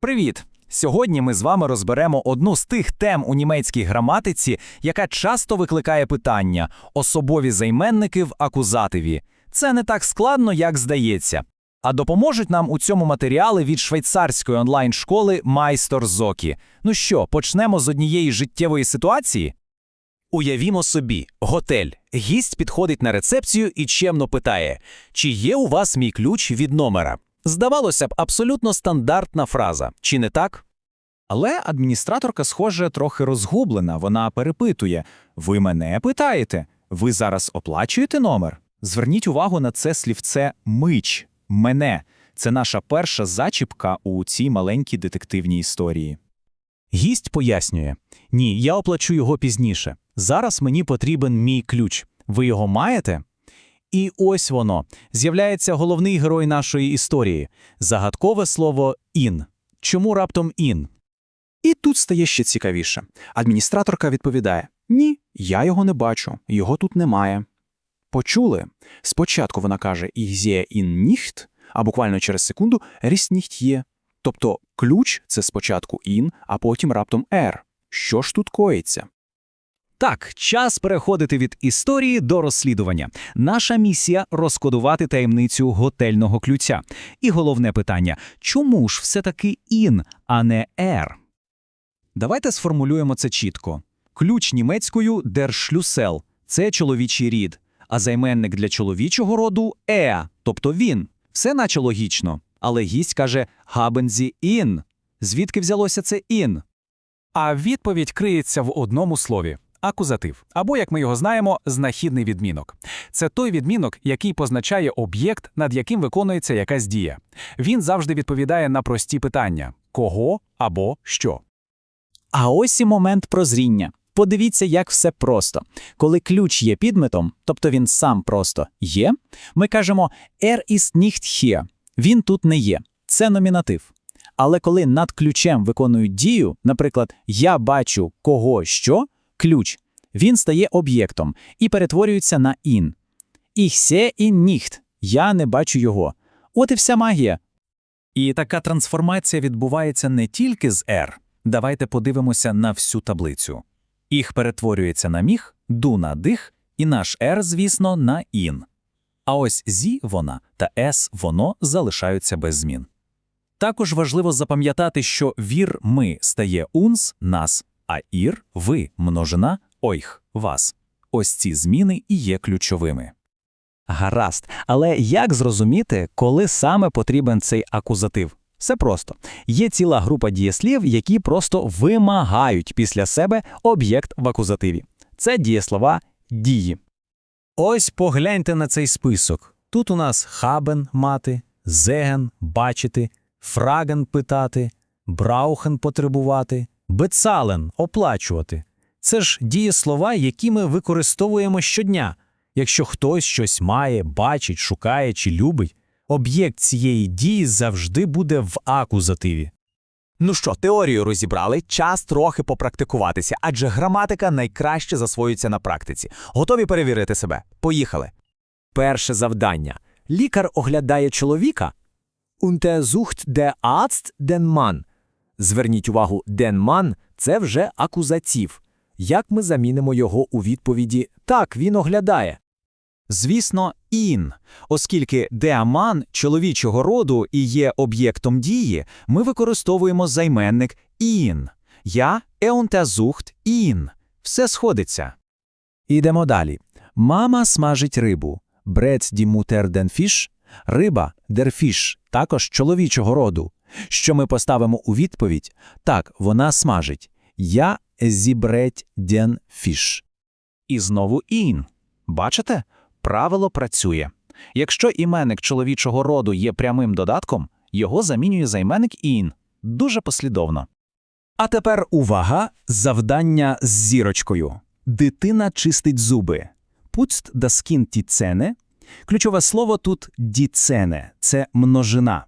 Привіт! Сьогодні ми з вами розберемо одну з тих тем у німецькій граматиці, яка часто викликає питання особові займенники в акузативі. Це не так складно, як здається. А допоможуть нам у цьому матеріали від швейцарської онлайн-школи Майстор Зокі. Ну що, почнемо з однієї життєвої ситуації? Уявімо собі, готель. Гість підходить на рецепцію і чемно питає: чи є у вас мій ключ від номера? Здавалося б, абсолютно стандартна фраза, чи не так? Але адміністраторка, схоже, трохи розгублена. Вона перепитує: Ви мене питаєте? Ви зараз оплачуєте номер? Зверніть увагу на це слівце мич, мене. Це наша перша зачіпка у цій маленькій детективній історії. Гість пояснює: Ні, я оплачу його пізніше. Зараз мені потрібен мій ключ. Ви його маєте? І ось воно з'являється головний герой нашої історії загадкове слово ін. Чому раптом ін? І тут стає ще цікавіше. Адміністраторка відповідає: Ні, я його не бачу, його тут немає. Почули? Спочатку вона каже «Ich sehe ihn nicht», а буквально через секунду «Es nicht є». Тобто ключ це спочатку «in», а потім раптом «er». Що ж тут коїться? Так, час переходити від історії до розслідування. Наша місія розкодувати таємницю готельного ключа. І головне питання: чому ж все-таки ін, а не ер? Давайте сформулюємо це чітко. Ключ німецькою Schlüssel – це чоловічий рід, а займенник для чоловічого роду е, тобто він. Все наче логічно. Але гість каже Sie ihn. Звідки взялося це ін? А відповідь криється в одному слові акузатив, або, як ми його знаємо, знахідний відмінок. Це той відмінок, який позначає об'єкт, над яким виконується якась дія. Він завжди відповідає на прості питання кого або що. А ось і момент прозріння. Подивіться, як все просто. Коли ключ є підметом, тобто він сам просто є, ми кажемо «Er ist nicht hier» – він тут не є. Це номінатив. Але коли над ключем виконують дію, наприклад, я бачу кого що, ключ, він стає об'єктом і перетворюється на. «Ich sehe ihn nicht» – я не бачу його. От і вся магія. І така трансформація відбувається не тільки з R. Давайте подивимося на всю таблицю. Їх перетворюється на міг, ду на дих, і наш R, звісно, на ін. А ось зі вона та с воно залишаються без змін. Також важливо запам'ятати, що вір ми стає унс нас, а ір ви множина ойх вас. Ось ці зміни і є ключовими. Гаразд. Але як зрозуміти, коли саме потрібен цей акузатив? Все просто. Є ціла група дієслів, які просто вимагають після себе об'єкт в акузативі. Це дієслова дії. Ось погляньте на цей список. Тут у нас хабен мати, зеген бачити, фраген питати, браухен потребувати, бецален оплачувати. Це ж дієслова, які ми використовуємо щодня. Якщо хтось щось має, бачить, шукає чи любить, об'єкт цієї дії завжди буде в акузативі. Ну що, теорію розібрали, час трохи попрактикуватися, адже граматика найкраще засвоюється на практиці. Готові перевірити себе? Поїхали. Перше завдання. Лікар оглядає чоловіка. Untersucht der Arzt den Mann. Зверніть увагу, Mann – це вже акузатив. Як ми замінимо його у відповіді «Так, він оглядає»? Звісно, ін. Оскільки деаман чоловічого роду і є об'єктом дії, ми використовуємо займенник ін. Я еунтазухт ін. Все сходиться. Ідемо далі. Мама смажить рибу. Брец ді мутер ден фіш. Риба дер фіш, також чоловічого роду. Що ми поставимо у відповідь? Так, вона смажить. Я зібреть ден фіш. І знову ін. Бачите? Правило працює. Якщо іменник чоловічого роду є прямим додатком, його замінює займенник ін. Дуже послідовно. А тепер увага! Завдання з зірочкою. Дитина чистить зуби. Пуцт Kind die Zähne. Ключове слово тут діцене це множина.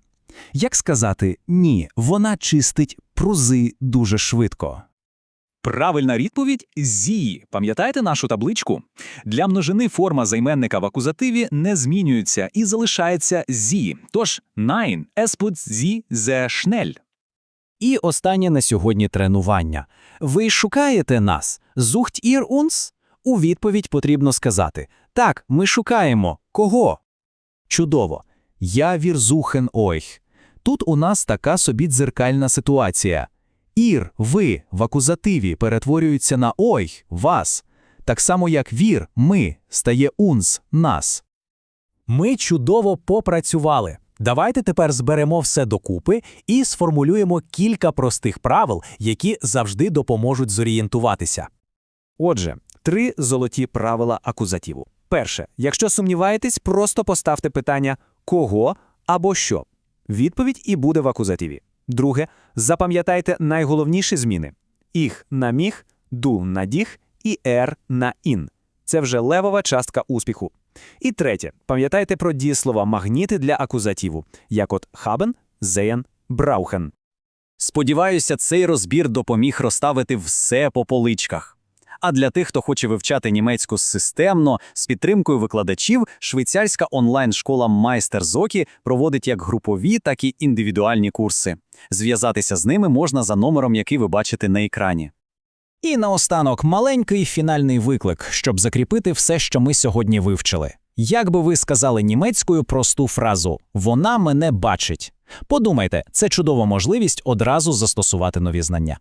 Як сказати ні, вона чистить прузи дуже швидко. Правильна відповідь зі. Пам'ятаєте нашу табличку? Для множини форма займенника в акузативі не змінюється і залишається зі. Тож nein, es putzt sie sehr schnell. І останнє на сьогодні тренування. Ви шукаєте нас? Зухть ір унс? У відповідь потрібно сказати «Так, ми шукаємо. Кого?» Чудово. Я вірзухен ойх. Тут у нас така собі дзеркальна ситуація. Ір, ви в акузативі перетворюються на ойх, вас. Так само як вір, ми стає унс, нас. Ми чудово попрацювали. Давайте тепер зберемо все докупи і сформулюємо кілька простих правил, які завжди допоможуть зорієнтуватися. Отже, три золоті правила акузативу. Перше, якщо сумніваєтесь, просто поставте питання кого або що. Відповідь і буде в акузативі. Друге, запам'ятайте найголовніші зміни: їх на міг, ду на діх і ер на ін. Це вже левова частка успіху. І третє, пам'ятайте про дієслова магніти для акузативу, як от хабен, зеєн, браухен. Сподіваюся, цей розбір допоміг розставити все по поличках. А для тих, хто хоче вивчати німецьку системно, з підтримкою викладачів, швейцарська онлайн-школа Майстер Зокі проводить як групові, так і індивідуальні курси. Зв'язатися з ними можна за номером, який ви бачите на екрані. І наостанок маленький фінальний виклик, щоб закріпити все, що ми сьогодні вивчили. Як би ви сказали німецькою просту фразу «Вона мене бачить». Подумайте, це чудова можливість одразу застосувати нові знання.